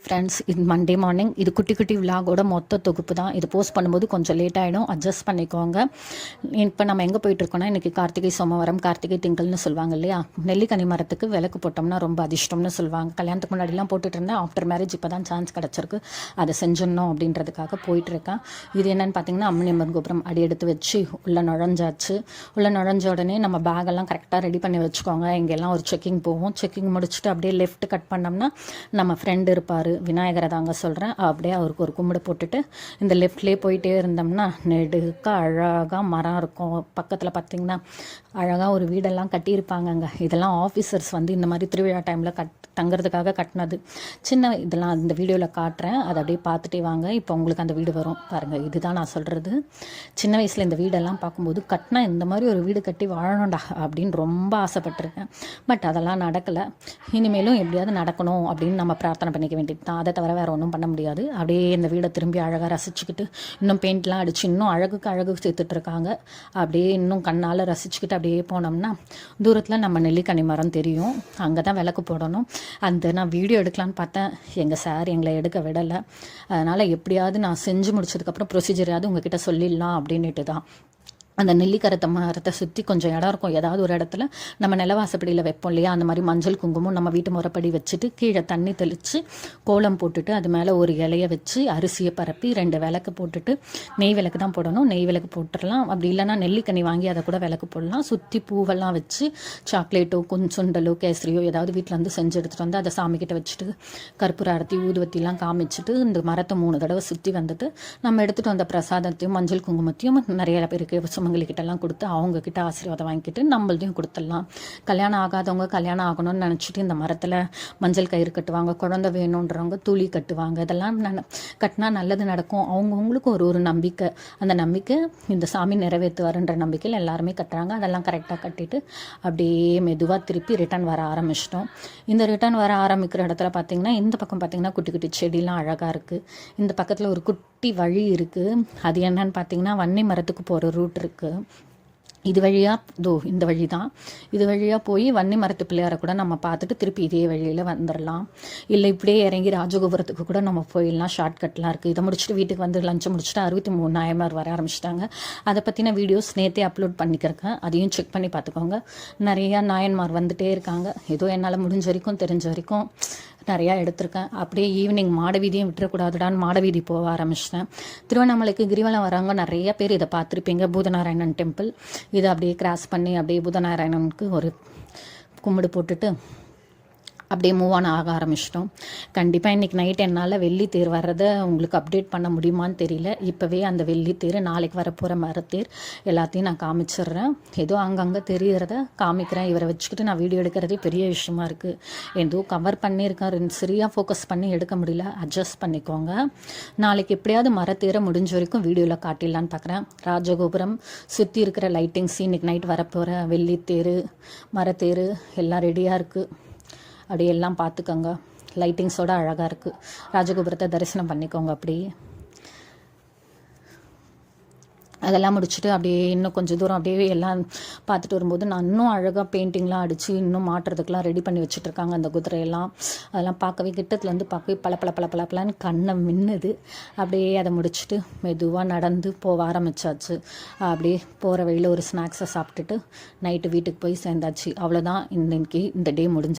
Friends இது Monday morning இது குட்டி குட்டி விலாகோட மொத்த தொகுப்பு தான். இது போஸ்ட் பண்ணும்போது கொஞ்சம் லேட் ஆகிடும் அட்ஜஸ்ட் பண்ணிக்கோங்க. இப்போ நம்ம எங்கே போயிட்டுருக்கோம்னா இன்றைக்கி கார்த்திகை சோமவாரம் கார்த்திகை திங்கள்னு சொல்லுவாங்க இல்லையா? நெல்லிக்கனி மரத்துக்கு விளக்கு போட்டோம்னா ரொம்ப அதிர்ஷ்டம்னு சொல்லுவாங்க. கல்யாணத்துக்கு முன்னாடிலாம் போட்டுட்டு இருந்தேன். ஆஃப்டர் மேரேஜ் இப்போ தான் சான்ஸ் கிடச்சிருக்கு. அதை செஞ்சிடணும் அப்படின்றதுக்காக போயிட்டுருக்கேன் இது என்னென்னு பார்த்தீங்கன்னா அம்மனியம்மன் கோபுரம் அடி எடுத்து வச்சு உள்ளே நுழைஞ்சாச்சு. உள்ளே நுழைஞ்ச உடனே நம்ம பேகெல்லாம் கரெக்டாக ரெடி பண்ணி வச்சுக்கோங்க. இங்கெல்லாம் ஒரு செக்கிங் போவோம் செக்கிங் முடிச்சுட்டு அப்படியே லெஃப்ட் கட் பண்ணோம்னா நம்ம ஃப்ரெண்டு இருப்பார். விநாயகரை தாங்க சொல்கிறேன் அப்படியே அவருக்கு ஒரு கும்பிடு போட்டுட்டு இந்த லெஃப்ட்லேயே போயிட்டே இருந்தோம்னா நெடுக்க அழகாக மரம் இருக்கும். பக்கத்தில் பார்த்திங்கன்னா அழகாக ஒரு வீடெல்லாம் கட்டியிருப்பாங்கங்க. இதெல்லாம் ஆஃபீஸர்ஸ் வந்து இந்த மாதிரி திருவிழா டைமில் கட் தங்குறதுக்காக கட்டினது. சின்ன இதெல்லாம் இந்த வீடியோவில் காட்டுறேன். அதை அப்படியே பார்த்துட்டே வாங்க. இப்போ உங்களுக்கு அந்த வீடு வரும். பாருங்கள் இதுதான் நான் சொல்கிறது சின்ன வயசில் இந்த வீடெல்லாம் பார்க்கும்போது கட்டினா இந்த மாதிரி ஒரு வீடு கட்டி வாழணும்டா அப்படின்னு ரொம்ப ஆசைப்பட்டிருக்கேன். பட் அதெல்லாம் நடக்கலை. இனிமேலும் எப்படியாவது நடக்கணும் அப்படின்னு நம்ம பிரார்த்தனை பண்ணிக்க வேண்டியது தான் அதை தவிர வேறு ஒன்றும் பண்ண முடியாது. அப்படியே இந்த வீடை திரும்பி அழகாக ரசிச்சுக்கிட்டு இன்னும் பெயிண்ட்லாம் அடித்து இன்னும் அழகுக்கு அழகு சேர்த்துட்டு இருக்காங்க. அப்படியே இன்னும் கண்ணால் ரசிச்சுக்கிட்டு அப்படியே போனோம்னா தூரத்தில் நம்ம நெல்லிக்கனி மரம் தெரியும். அங்கே தான் விளக்கு போடணும். அந்த நான் வீடியோ எடுக்கலான்னு பார்த்தேன். எங்கள் சார் எங்களை எடுக்க விடலை. அதனால் எப்படியாவது நான் செஞ்சு முடிச்சதுக்கப்புறம் ப்ரொசீஜரையாவது உங்ககிட்ட சொல்லிடலாம் அப்படின்ட்டு தான் அந்த நெல்லிக்கரத்தை மரத்தை சுற்றி கொஞ்சம் இடம் இருக்கும். ஏதாவது ஒரு இடத்துல நம்ம நிலவாசப்படியில் வைப்போம் இல்லையா? அந்த மாதிரி மஞ்சள் குங்குமம் நம்ம வீட்டு முறைப்படி வச்சுட்டு கீழே தண்ணி தெளித்து கோலம் போட்டுட்டு அது மேலே ஒரு இலையை வச்சு அரிசியை பரப்பி ரெண்டு விளக்கு போட்டுட்டு நெய் விளக்கு தான் போடணும். நெய் விளக்கு போட்டுடலாம் அப்படி இல்லைன்னா நெல்லிக்கனி வாங்கி அதை கூட விளக்கு போடலாம். சுற்றி பூவெல்லாம் வச்சு சாக்லேட்டோ குஞ்சுண்டலோ கேசரியோ ஏதாவது வீட்டில் வந்து செஞ்சு எடுத்துகிட்டு வந்து அதை சாமிக்கிட்ட வச்சுட்டு கற்பூர அரத்தி ஊதுவத்திலாம் காமிச்சிட்டு இந்த மரத்தை மூணு தடவை சுற்றி வந்துட்டு நம்ம எடுத்துகிட்டு வந்த பிரசாதத்தையும் மஞ்சள் குங்குமத்தையும் நிறைய பேருக்கு சுமங்கலிக்கிட்டலாம் கொடுத்து அவங்கக்கிட்ட ஆசீர்வாதம் வாங்கிக்கிட்டு நம்மள்தையும் கொடுத்துடலாம். கல்யாணம் ஆகாதவங்க கல்யாணம் ஆகணும்னு நினச்சிட்டு இந்த மரத்தில் மஞ்சள் கயிறு கட்டுவாங்க குழந்தை வேணுன்றவங்க துளி கட்டுவாங்க. இதெல்லாம் ந கட்டினா நல்லது நடக்கும். அவங்கவுங்களுக்கு ஒரு ஒரு நம்பிக்கை. அந்த நம்பிக்கை இந்த சாமி நிறைவேற்றுவாருன்ற நம்பிக்கையில் எல்லாருமே கட்டுறாங்க. அதெல்லாம் கரெக்டாக கட்டிட்டு அப்படியே மெதுவாக திருப்பி ரிட்டர்ன் வர ஆரம்பிச்சிட்டோம். இந்த ரிட்டர்ன் வர ஆரம்பிக்கிற இடத்துல பார்த்திங்கன்னா இந்த பக்கம் பார்த்திங்கன்னா குட்டி குட்டி செடிலாம் அழகாக இருக்குது இந்த பக்கத்தில் ஒரு குட்டி வழி இருக்குது அது என்னன்னு பார்த்தீங்கன்னா வன்னை மரத்துக்கு போகிற ரூட் இருக்குது இது வழியாக தோ இந்த வழி தான் இது வழியாக போய் வன்னி மரத்து பிள்ளையாரை கூட நம்ம பார்த்துட்டு திருப்பி இதே வழியில் வந்துடலாம் இல்லை இப்படியே இறங்கி ராஜகோபுரத்துக்கு கூட நம்ம போயிடலாம். ஷார்ட்கட்லாம் இருக்குது இதை முடிச்சுட்டு வீட்டுக்கு வந்து லஞ்சை முடிச்சுட்டு அறுபத்தி மூணு வர ஆரம்பிச்சிட்டாங்க. அதை பற்றின வீடியோஸ் நேற்றே அப்லோட் பண்ணிக்கிறேன் அதையும் செக் பண்ணி பார்த்துக்கோங்க. நிறையா நாயன்மார் வந்துகிட்டே இருக்காங்க. ஏதோ என்னால் முடிஞ்ச வரைக்கும் தெரிஞ்ச வரைக்கும் நிறையா எடுத்திருக்கேன். அப்படியே ஈவினிங் மாட வீதியும் விட்டுறக்கூடாதுடான்னு மாட வீதி போக ஆரம்பிச்சிட்டேன். திருவண்ணாமலைக்கு கிரிவலம் வராங்க. நிறைய பேர் இதை பார்த்துருப்பீங்க. பூதநாராயணன் டெம்பிள் இதை அப்படியே கிராஸ் பண்ணி அப்படியே பூதநாராயணனுக்கு ஒரு கும்பிடு போட்டுட்டு அப்படியே மூவ் ஆன் ஆக ஆரம்பிச்சிட்டோம். கண்டிப்பாக இன்றைக்கி நைட் என்னால் வெள்ளி தேர் வர்றதை உங்களுக்கு அப்டேட் பண்ண முடியுமான்னு தெரியல. இப்போவே அந்த வெள்ளி தேர் நாளைக்கு வரப்போகிற மரத்தேர் எல்லாத்தையும் நான் காமிச்சிடுறேன். ஏதோ அங்கங்கே தெரிகிறத காமிக்கிறேன். இவரை வச்சுக்கிட்டு நான் வீடியோ எடுக்கிறதே பெரிய விஷயமா இருக்குது ஏதோ கவர் பண்ணியிருக்கேன் சரியாக ஃபோக்கஸ் பண்ணி எடுக்க முடியல. அட்ஜஸ்ட் பண்ணிக்கோங்க. நாளைக்கு எப்படியாவது மரத்தேரை முடிஞ்ச வரைக்கும் வீடியோவில் காட்டிடலான்னு பார்க்குறேன் ராஜகோபுரம் சுற்றி இருக்கிற லைட்டிங்ஸ் இன்னைக்கு நைட் வரப்போகிற வெள்ளித்தேர் மரத்தேர் எல்லாம் ரெடியாக இருக்குது அப்படியெல்லாம் பார்த்துக்கோங்க. லைட்டிங்ஸோட அழகாக இருக்குது ராஜகோபுரத்தை தரிசனம் பண்ணிக்கோங்க அப்படியே. அதெல்லாம் முடிச்சுட்டு அப்படியே இன்னும் கொஞ்சம் தூரம் அப்படியே எல்லாம் பார்த்துட்டு வரும்போது நான் இன்னும் அழகாக பெயிண்டிங்லாம் அடித்து இன்னும் மாட்டுறதுக்கெலாம் ரெடி பண்ணி வச்சுட்ருக்காங்க அந்த குதிரையெல்லாம். அதெல்லாம் பார்க்கவே கிட்டத்துலேருந்து பார்க்கவே பல பல பல பலன்னு கண்ணை மின்னுது. அப்படியே அதை முடிச்சுட்டு மெதுவாக நடந்து போக ஆரம்பிச்சாச்சு. அப்படியே போகிற வழியில் ஒரு ஸ்நாக்ஸை சாப்பிட்டுட்டு நைட்டு வீட்டுக்கு போய் சேர்ந்தாச்சு. அவ்வளோதான் இன்னைக்கு இந்த டே முடிஞ்சு